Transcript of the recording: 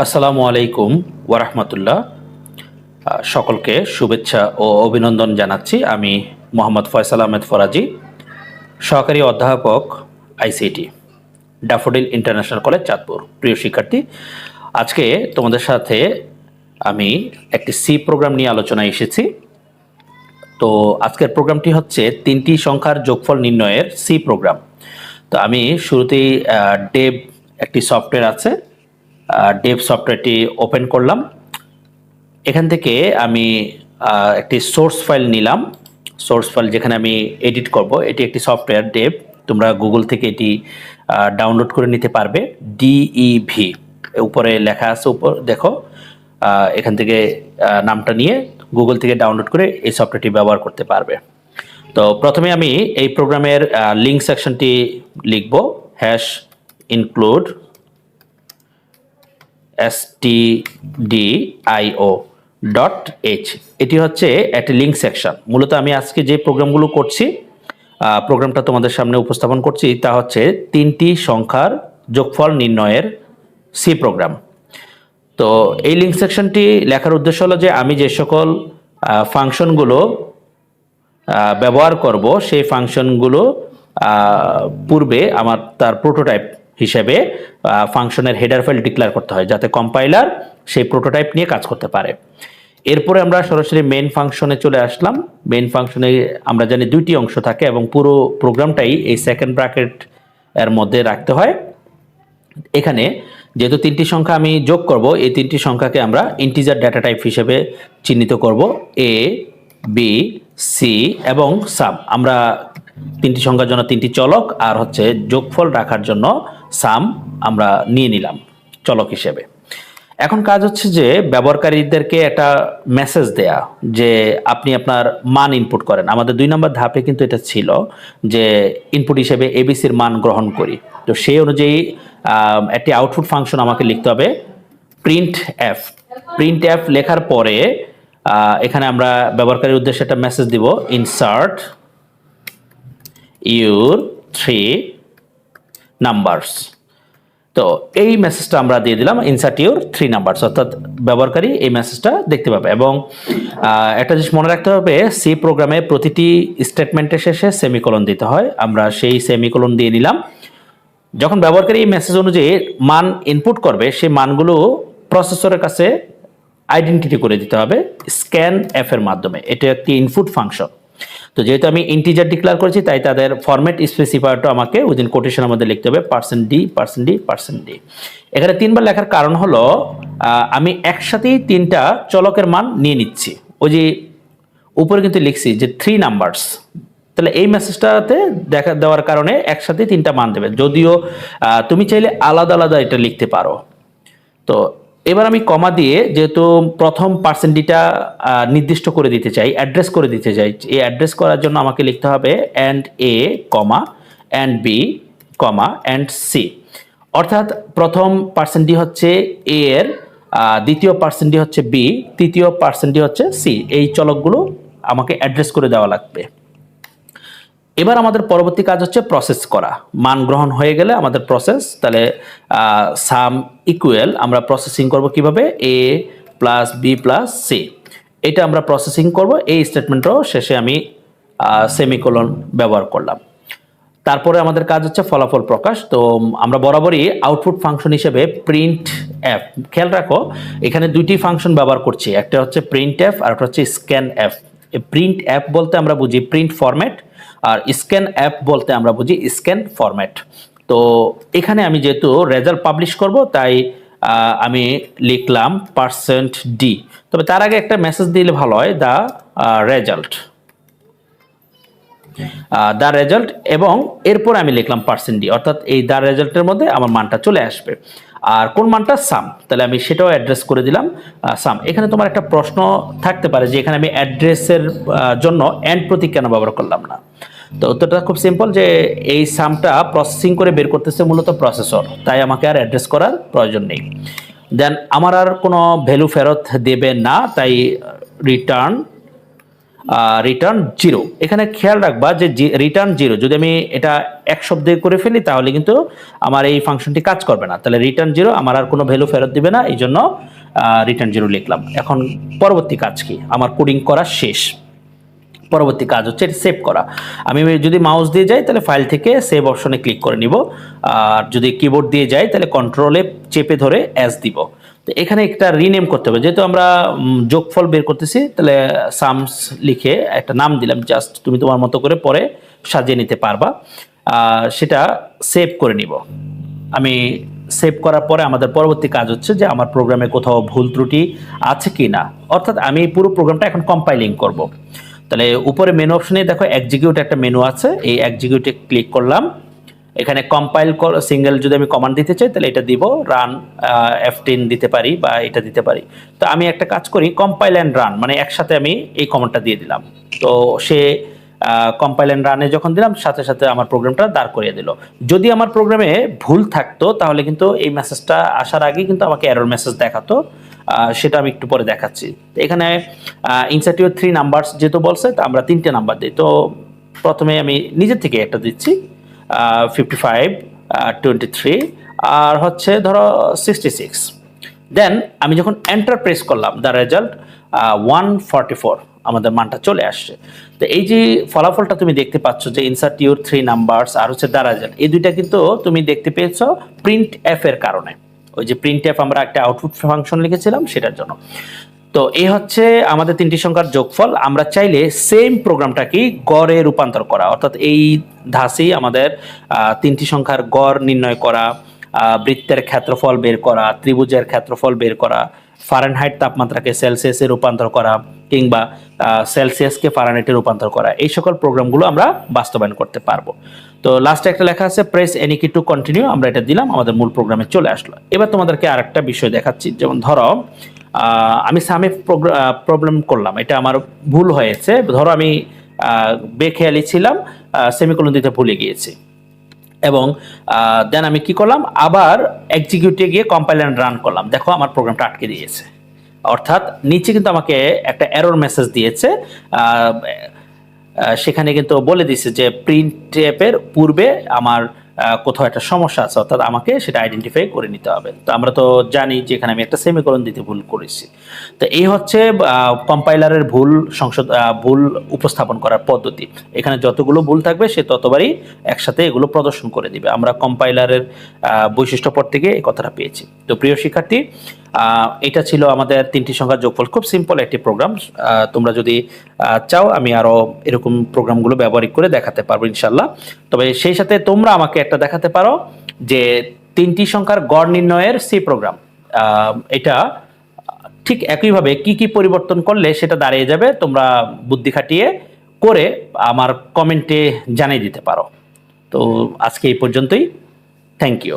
আসসালামু আলাইকুম ওরহমতুল্লাহ সকলকে শুভেচ্ছা ও অভিনন্দন জানাচ্ছি। আমি মোহাম্মদ ফয়সাল আহমেদ ফরাজি, সহকারী অধ্যাপক ICT, Daffodil International College, Chandpur. প্রিয় শিক্ষার্থী, আজকে তোমাদের সাথে আমি একটি সি প্রোগ্রাম নিয়ে আলোচনায় এসেছি। তো আজকের প্রোগ্রামটি হচ্ছে তিনটি সংখ্যার যোগফল নির্ণয়ের সি প্রোগ্রাম। তো আমি শুরুতেই ডেভ একটি সফটওয়্যার আছে ডেভ সফটওয়্যারটি ওপেন করলাম। এখান থেকে আমি একটি সোর্স ফাইল নিলাম। সোর্স ফাইল যেখানে আমি এডিট করব, এটি একটি সফটওয়্যার ডেভ তোমরা গুগল থেকে এটি ডাউনলোড করে নিতে পারবে। ডিইভি উপরে লেখা আছে উপর, দেখো। এখান থেকে নামটা নিয়ে গুগল থেকে ডাউনলোড করে এই সফটওয়্যারটি ব্যবহার করতে পারবে। তো প্রথমে আমি এই প্রোগ্রামের লিঙ্ক সেকশনটি লিখব hash include stdio dot H এটি হচ্ছে একটি লিঙ্ক সেকশন মূলত আমি আজকে যে প্রোগ্রামগুলো করছি প্রোগ্রামটা তোমাদের সামনে উপস্থাপন করছি, তা হচ্ছে তিনটি সংখ্যার যোগফল নির্ণয়ের সি প্রোগ্রাম তো এই লিঙ্ক সেকশনটি লেখার উদ্দেশ্য হলো যে আমি যে সকল ফাংশনগুলো ব্যবহার করব, সেই ফাংশনগুলো পূর্বে আমার তার প্রোটোটাইপ হিসেবে ফাংশনের হেডার ফাইল ডিক্লেয়ার করতে হয়, যাতে কম্পাইলার সেই প্রোটোটাইপ নিয়ে কাজ করতে পারে। এরপরে আমরা সরাসরি মেইন ফাংশনে চলে আসলাম। মেইন ফাংশনে আমরা জানি দুইটি অংশ থাকে এবং পুরো প্রোগ্রামটাই এই সেকেন্ড ব্র্যাকেট এর মধ্যে রাখতে হয়। এখানে যেহেতু তিনটি সংখ্যা আমি যোগ করব, এই তিনটি সংখ্যাকে আমরা ইন্টিজার ডেটা টাইপ হিসেবে চিহ্নিত করব। এ বি সি এবং সাব আমরা তিনটি সংখ্যার জন্য তিনটি চলক আর হচ্ছে যোগফল রাখার জন্য সাম আমরা নিয়ে নিলাম, চলক হিসেবে। এখন কাজ হচ্ছে যে ব্যবহারকারীদেরকে একটা মেসেজ দেয়া যে আপনি আপনার মান ইনপুট করেন। আমাদের দুই নম্বর ধাপে কিন্তু এটা ছিল যে ইনপুট হিসেবে এবিসির মান গ্রহণ করি। তো সেই অনুযায়ী একটি আউটপুট ফাংশন আমাকে লিখতে হবে প্রিন্ট এফ প্রিন্ট এফ লেখার পরে এখানে আমরা ব্যবহারকারীর উদ্দেশ্যে একটা মেসেজ দিব ইনসার্ট ইউর থ্রি নাম্বারস তো এই মেসেজটা আমরা দিয়ে দিলাম ইনসার্ট ইউর থ্রি নাম্বারস অর্থাৎ ব্যবহারকারী এই মেসেজটা দেখতে পাবে এবং একটা জিনিস মনে রাখতে হবে সি প্রোগ্রামে প্রতিটি স্টেটমেন্টের শেষে সেমিকোলন দিতে হয়। আমরা সেই সেমিকোলন দিয়ে নিলাম। যখন ব্যবহারকারী এই মেসেজ অনুযায়ী মান ইনপুট করবে সেই মানগুলো প্রসেসরের কাছে আইডেন্টিটি করে দিতে হবে স্ক্যান এর মাধ্যমে। এটা একটি ইনপুট ফাংশন তো যেহেতু আমি ইন্টিজার ডিক্লেয়ার করেছি, তাই তাদের ফরম্যাট স্পেসিফায়ারটা আমাকে উইদিন কোটেশনের মধ্যে লিখতে হবে percent D percent D percent D এখানে তিনবার লেখার কারণ হলো আমি একসাথেই তিনটা চলকের মান নিয়ে নিচ্ছি। ওই যে উপরে কিন্তু লিখছি যে থ্রি নাম্বারস তাহলে এই মেসেজটাতে দেখা, দেওয়ার কারণে একসাথে তিনটা মান দেবে। যদিও তুমি চাইলে আলাদা আলাদা এটা লিখতে পারো। তো এবার আমি কমা দিয়ে যেহেতু প্রথম পার্সেন্টিটা নির্দিষ্ট করে দিতে চাই, অ্যাড্রেস করে দিতে চাই, এই অ্যাড্রেস করার জন্য আমাকে লিখতে হবে and A comma, and B comma, and C. অর্থাৎ প্রথম পার্সেন্টটি হচ্ছে এ এর দ্বিতীয় পার্সেন্টটি হচ্ছে বি, তৃতীয় পার্সেন্টটি হচ্ছে সি। এই চলকগুলো আমাকে অ্যাড্রেস করে দেওয়া লাগবে। এবার আমাদের পরবর্তী কাজ হচ্ছে প্রসেস করা। মান গ্রহণ হয়ে গেলে আমাদের প্রসেস তাহলে সাম ইকুয়েল আমরা প্রসেসিং করব কীভাবে? A plus B plus C এটা আমরা প্রসেসিং করব, এই স্টেটমেন্টও শেষে আমি সেমিকোলন ব্যবহার করলাম। তারপরে আমাদের কাজ হচ্ছে ফলাফল প্রকাশ। তো আমরা বরাবরই আউটপুট ফাংশন হিসেবে প্রিন্ট অ্যাপ খেয়াল রাখো, এখানে দুইটি ফাংশন ব্যবহার করছি, একটা হচ্ছে প্রিন্ট অ্যাপ আর একটা হচ্ছে স্ক্যান অ্যাপ প্রিন্ট অ্যাপ বলতে আমরা বুঝি প্রিন্ট ফরম্যাট আর স্ক্যান অ্যাপ বলতে আমরা বুঝি স্ক্যান ফরম্যাট। তো এখানে আমি যেহেতু রেজাল্ট পাবলিশ করব তাই আমি লিখলাম পার্সেন্ট ডি। তবে তার আগে একটা মেসেজ দিলে ভালো হয় দ্য রেজাল্ট। দ্য রেজাল্ট এবং এরপর আমি লিখলাম পার্সেন্ট ডি অর্থাৎ এই দ্য রেজাল্টের মধ্যে আমার মানটা চলে আসবে। আর কোন মানটা সাম তাহলে আমি সেটাও অ্যাড্রেস করে দিলাম সাম এখানে তোমার একটা প্রশ্ন থাকতে পারে যে এখানে আমি অ্যাড্রেসের জন্য অ্যান্ড প্রতীক কেন ব্যবহার করলাম না। তো উত্তরটা খুব সিম্পল যে এই সামটা প্রসেসিং করে বের করতেছে মূলত প্রসেসর তাই আমাকে আর অ্যাড্রেস করার প্রয়োজন নেই। দেন আমার আর কোনো ভ্যালু ফেরত দেবে না, তাই রিটার্ন রিটার্ন জিরো এখানে খেয়াল রাখবা যে রিটার্ন জিরো যদি আমি এটা এক শব্দে করে ফেলি, তাহলে কিন্তু আমার এই ফাংশনটি কাজ করবে না। তাহলে রিটার্ন জিরো আমার আর কোনো ভ্যালু ফেরত দিবে না, এই জন্য রিটার্ন জিরো লিখলাম। এখন পরবর্তী কাজ কি? আমার কোডিং করা শেষ। পরবর্তী কাজ হচ্ছে সেভ করা। আমি যদি মাউস দিয়ে যাই, তাহলে ফাইল থেকে সেভ অপশনে ক্লিক করে নিব। আর যদি কিবোর্ড দিয়ে যাই, তাহলে কন্ট্রোলে চেপে ধরে অ্যাস দিব। তো এখানে একটা রিনেম করতে হবে। যেহেতু আমরা যোগফল বের করতেছি, তাহলে সামস লিখে একটা নাম দিলাম জাস্ট তুমি তোমার মতো করে পরে সাজিয়ে নিতে পারবা। সেটা সেভ করে নিব। আমি সেভ করার পরে আমাদের পরবর্তী কাজ হচ্ছে যে আমার প্রোগ্রামে কোথাও ভুল ত্রুটি আছে কি না অর্থাৎ আমি এই পুরো প্রোগ্রামটা এখন কম্পাইলিং করব। তাহলে উপরে মেনু অপশনে দেখো এক্সিকিউট একটা মেনু আছে। এই এক্সিকিউটে ক্লিক করলাম। এখানে কম্পাইল সিঙ্গেল যদি আমি কমান্ড দিতে চাই, তাহলে এটা দিব রান এফ দিতে পারি বা এটা দিতে পারি। তো আমি একটা কাজ করি কম্পাইল অ্যান্ড রান মানে একসাথে আমি এই কমান্ডটা দিয়ে দিলাম। তো সে কম্পাইল অ্যান্ড রানে যখন দিলাম, সাথে সাথে আমার প্রোগ্রামটা দাঁড় করিয়ে দিল। যদি আমার প্রোগ্রামে ভুল থাকতো, তাহলে কিন্তু এই মেসেজটা আসার আগে কিন্তু আমাকে এরর মেসেজ দেখাতো। সেটা আমি একটু পরে দেখাচ্ছি। তো এখানে ইনসার্টিও থ্রি নাম্বারস যেহেতু বলছে, তা আমরা তিনটে নাম্বার দিই। তো প্রথমে আমি নিজের থেকে একটা দিচ্ছি। ফিফটি ফাইভ টোয়েন্টি থ্রি আর হচ্ছে ধরো সিক্সটি সিক্স দেন আমি যখন এন্টার প্রেস করলাম the result one forty four আমাদের মানটা চলে আসছে। তো এই যে ফলাফলটা তুমি দেখতে পাচ্ছ যে ইনসার্ট ইউর থ্রি নাম্বারস আর হচ্ছে দ্য রেজাল্ট এই দুইটা কিন্তু তুমি দেখতে পেয়েছ প্রিন্ট এর কারণে। ওই যে প্রিন্ট অ্যাপ আমরা একটা আউটপুট ফাংশন লিখেছিলাম, সেটার জন্য। তো এই হচ্ছে আমাদের তিনটি সংখ্যার যোগফল। আমরা চাইলে সেম প্রোগ্রামটাকে গড়ে রূপান্তর করা, অর্থাৎ এই ধাসেই আমাদের তিনটি সংখ্যার গড় নির্ণয় করা বৃত্তের ক্ষেত্রফল বের করা, ত্রিভুজের ক্ষেত্রফল বের করা ফারেনহাইট তাপমাত্রাকে সেলসিয়াসে রূপান্তর করা, কিংবা সেলসিয়াসকে ফারেনহাইটে রূপান্তর করা, এই সকল প্রোগ্রামগুলো আমরা বাস্তবায়ন করতে পারব। তো লাস্টে একটা লেখা আছে press any key to continue আমরা এটা দিলাম, আমাদের মূল প্রোগ্রামে চলে আসলো। এবার তোমাদেরকে আরেকটা বিষয় দেখাচ্ছি, যেমন ধরো আমি সামে প্রবলেম করলাম। এটা আমার ভুল হয়েছে। ধরো আমি বেখেয়ালি ছিলাম সেমিকোলন দিতে ভুলে গিয়েছি। এবং দেন আমি কি করলাম? আবার এক্সিকিউটে গিয়ে কম্পাইল অ্যান্ড রান করলাম। দেখো আমার প্রোগ্রামটা আটকে দিয়েছে। অর্থাৎ নিচে কিন্তু আমাকে একটা এরর মেসেজ দিয়েছে। সেখানে কিন্তু বলে দিছে যে প্রিন্ট টেপের পূর্বে আমার কোথাও একটা সমস্যা আছে, অর্থাৎ আমাকে সেটা আইডেন্টিফাই করে নিতে হবে। তো আমরা তো জানি যে এখানে আমি একটা সেমিকোলন দিতে ভুল করেছি। তো এই হচ্ছে কম্পাইলারের ভুল সংশোধ ভুল উপস্থাপন করার পদ্ধতি। এখানে যতগুলো ভুল থাকবে, সে ততবারই একসাথে এগুলো প্রদর্শন করে দিবে। আমরা কম্পাইলারের বৈশিষ্ট্য পর থেকে এই কথাটা পেয়েছি। তো প্রিয় শিক্ষার্থী এটা ছিল আমাদের তিনটি সংখ্যার যোগফল। খুব সিম্পল একটি প্রোগ্রাম তোমরা যদি চাও, আমি আরও এরকম প্রোগ্রামগুলো ব্যবহারিক করে দেখাতে পারব ইনশাল্লাহ তবে সেই সাথে তোমরা আমাকে একটা দেখাতে পারো যে তিনটি সংখ্যার গড় নির্ণয়ের সি প্রোগ্রাম এটা ঠিক একইভাবে কি কি পরিবর্তন করলে সেটা দাঁড়িয়ে যাবে তোমরা বুদ্ধি খাটিয়ে করে আমার কমেন্টে জানিয়ে দিতে পারো। তো আজকে এই পর্যন্তই। Thank you